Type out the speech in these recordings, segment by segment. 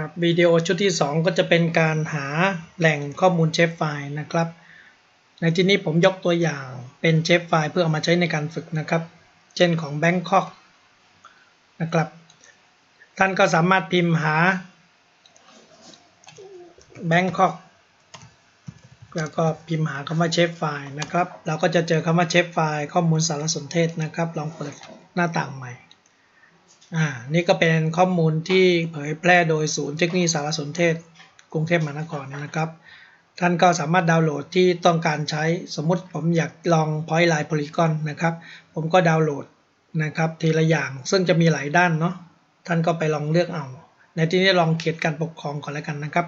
ครับวิดีโอชุดที่ 2 ก็จะเป็นการหาแหล่งข้อมูลเชฟไฟล์นะครับ ในที่นี้ผมยกตัวอย่างเป็นเชฟไฟล์เพื่อเอามาใช้ในการฝึกนะครับ เช่นของ Bangkok นะครับ ท่านก็สามารถพิมพ์หา Bangkok แล้วก็พิมพ์หาคำว่าเชฟไฟล์นะครับ เราก็จะเจอคำว่าเชฟไฟล์ข้อมูลสารสนเทศนะครับ ลองเปิดหน้าต่างใหม่ อ่า นี่ก็เป็นข้อมูลที่เผยแพร่โดยศูนย์เทคโนโลยีสารสนเทศ กรุงเทพมหานครนะครับ ท่านก็สามารถดาวน์โหลดที่ต้องการใช้ สมมติผมอยากลอง Point Line Polygon นะครับ ผมก็ดาวน์โหลดนะครับทีละอย่าง ซึ่งจะมีหลายด้านเนาะ ท่านก็ไปลองเลือกเอา ในที่นี้ลองเขียนการปกครองก่อนแล้วกันนะครับ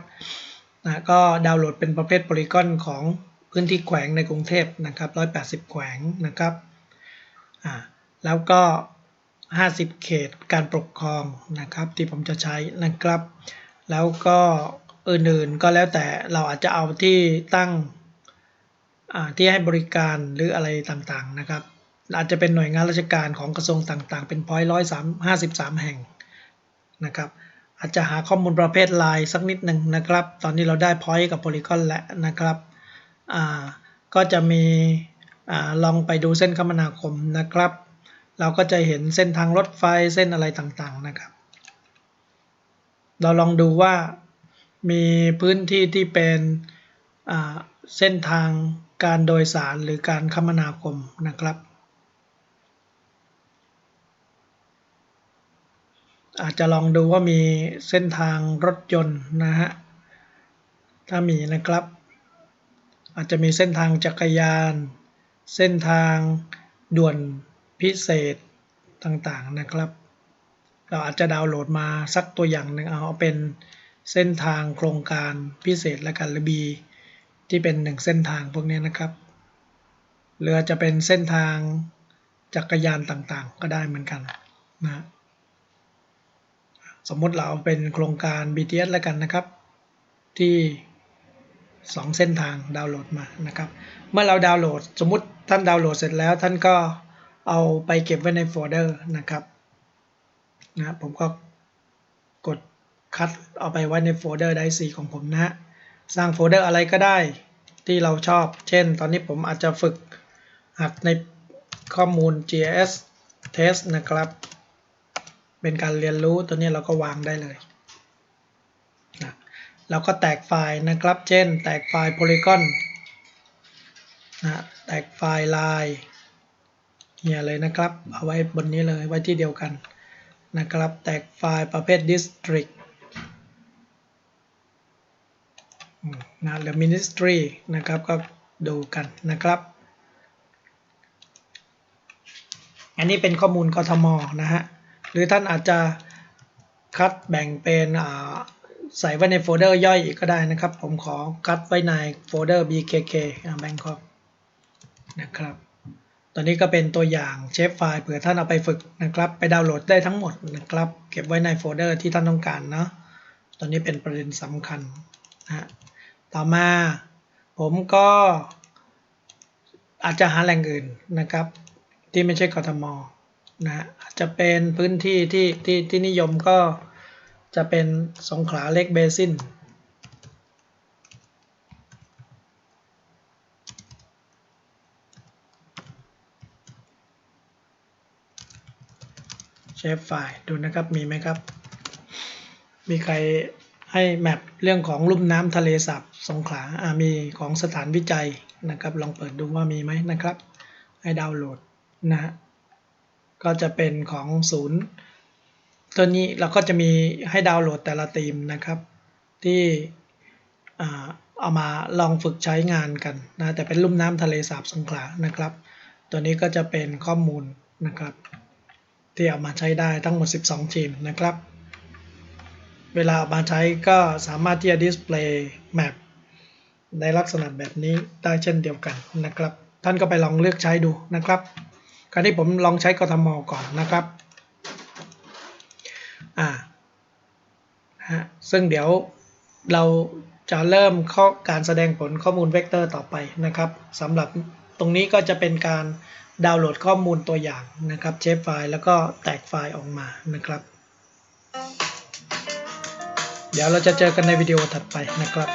นะก็ดาวน์โหลดเป็นประเภทโพลีกอนของพื้นที่แขวงในกรุงเทพนะครับ180 แขวงนะครับ อ่า แล้วก็ 50 เขตการปกครองนะครับที่ผมจะใช้นะครับ แล้วก็อื่นๆก็แล้วแต่เราอาจจะเอาที่ตั้งที่ให้บริการหรืออะไรต่างๆนะครับ อาจจะเป็นหน่วยงานราชการของกระทรวงต่างๆ เป็นพอยต์ร้อยสามห้าสิบสามแห่งนะครับอาจจะหาข้อมูลประเภทไลน์สักนิดหนึ่งนะครับ ตอนนี้เราได้พอยต์กับโพลีกอนแล้วนะครับก็จะมีอลองไปดูเส้นคมนาคมนะครับ เราก็จะเห็นเส้นทางรถไฟเส้นอะไรต่างๆนะครับ เราลองดูว่ามีพื้นที่ที่เป็นเส้นทางการโดยสารหรือการคมนาคมนะครับ อาจจะลองดูว่ามีเส้นทางรถยนต์นะฮะถ้ามีนะครับ อาจจะมีเส้นทางจักรยาน เส้นทางด่วน พิเศษต่างๆนะครับ เราอาจจะดาวน์โหลดมาสักตัวอย่างหนึ่งเอาเป็นเส้นทางโครงการพิเศษและกันหรือ B ที่เป็นหนึ่งเส้นทางพวกนี้นะครับหรือจะเป็นเส้นทางจักรยานต่างๆ ก็ได้เหมือนกันนะสมมติเราเอาเป็นโครงการ BTS แล้วกันนะครับ ที่ 2 เส้นทางดาวน์โหลดมานะครับ เมื่อเราดาวน์โหลด สมมติท่านดาวน์โหลดเสร็จแล้วท่านก็ เอาไปเก็บไว้ในโฟลเดอร์นะครับนะผมก็กดคัดเอาไปไว้ในโฟลเดอร์ไดซีของผมนะฮะสร้างโฟลเดอร์อะไรก็ได้ที่เราชอบ เช่น ตอนนี้ผมอาจจะฝึกหัดในข้อมูล GIS test นะครับ เป็นการเรียนรู้ตัวนี้เราก็วางได้เลยนะเราก็แตกไฟล์นะครับ เช่น แตกไฟล์ polygon นะแตกไฟล์ลาย เนี่ยเลยนะครับ เอาไว้บนนี้เลยไว้ที่เดียวกันนะครับ แตกไฟล์ประเภท district นะหรือ ministry นะครับก็ดูกันนะครับ อันนี้เป็นข้อมูลกทมนะฮะ หรือท่านอาจจะคัดแบ่งเป็นใส่ไว้ในโฟลเดอร์ย่อยอีกก็ได้นะครับ ผมขอคัดไว้ในโฟลเดอร์ bkk bangkok นะครับ ตอนนี้ก็เป็นตัวอย่างเชฟไฟล์เผื่อท่านเอาไปฝึกนะครับ ไปดาวน์โหลดได้ทั้งหมดนะครับ เก็บไว้ในโฟลเดอร์ที่ท่านต้องการเนาะตอนนี้เป็นประเด็นสำคัญนะต่อมา ผมก็อาจจะหาแหล่งอื่นนะครับ ที่ไม่ใช่กทมนะอาจจะเป็นพื้นที่ที่ที่ที่นิยมก็จะเป็นสงขลาเล็กเบซิน เชฟไฟล์ดูนะครับมีไหมครับ มีใครให้แมปเรื่องของลุ่มน้ำทะเลสาบสงขลาามีของสถานวิจัยนะครับ ลองเปิดดูว่ามีไหมนะครับ ให้ดาวน์โหลดนะฮะก็จะเป็นของศูนย์ ตัวนี้เราก็จะมีให้ดาวน์โหลดแต่ละธีมนะครับ ที่เอามาลองฝึกใช้งานกันนะแต่เป็นลุ่มน้ำทะเลสาบสงขลานะครับ ตัวนี้ก็จะเป็นข้อมูลนะครับ ที่เอามาใช้ได้ทั้งหมด 12 ทีมนะครับ เวลามาใช้ก็สามารถที่จะดิสเพลย์แมปในลักษณะแบบนี้ได้เช่นเดียวกันนะครับ ท่านก็ไปลองเลือกใช้ดูนะครับคราวนี้ผมลองใช้กทมก่อนนะครับอ่าฮะซึ่งเดี๋ยวเราจะเริ่มข้อการแสดงผลข้อมูลเวกเตอร์ต่อไปนะครับสำหรับตรงนี้ก็จะเป็นการ ดาวน์โหลดข้อมูลตัวอย่างนะครับเชฟไฟล์แล้วก็แตกไฟล์ออกมานะครับ เดี๋ยวเราจะเจอกันในวิดีโอถัดไปนะครับ